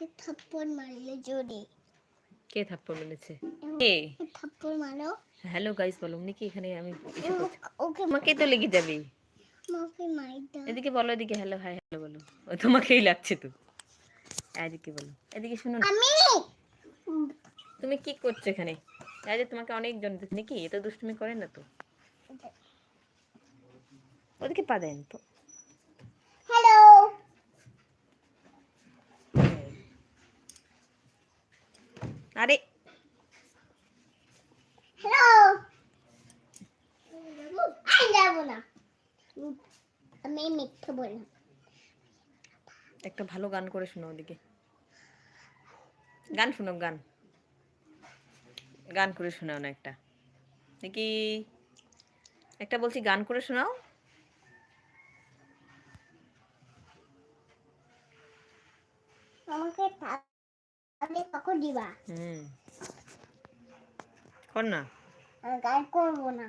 আমাকে থাপ্পড় মারলে জোরে। কে থাপ্পড় মেরেছে? কে? থাপ্পড় মারো? হ্যালো গাইস বলো এখানে আমি ওকে তোমাকেই তো লেগে যাবে। মাকে মার দাও এদিকে বলো এদিকে হ্যালো হাই হ্যালো বলো। ও তোমাকেই লাগছে তো। এদিকে বলো এদিকে শুনো আমি? তুমি কি করছ এখানে? এই যে তোমাকে অনেকজন নাকি? এত দুষ্টুমি করে না তো। ওদিকে পা দেন তো। হ্যালো আরে। হ্যালো আমি যাব? না। আমি মিথ্যে বললাম। একটা ভালো গান করে শোনো ওদিকে। গান শোনো গান। গান করে শোনাও না একটা। দেখি একটা বলছি গান করে শোনাও। আমাকে তাহলে কখন দিবা। হুম। কর না। আমি গান করব না।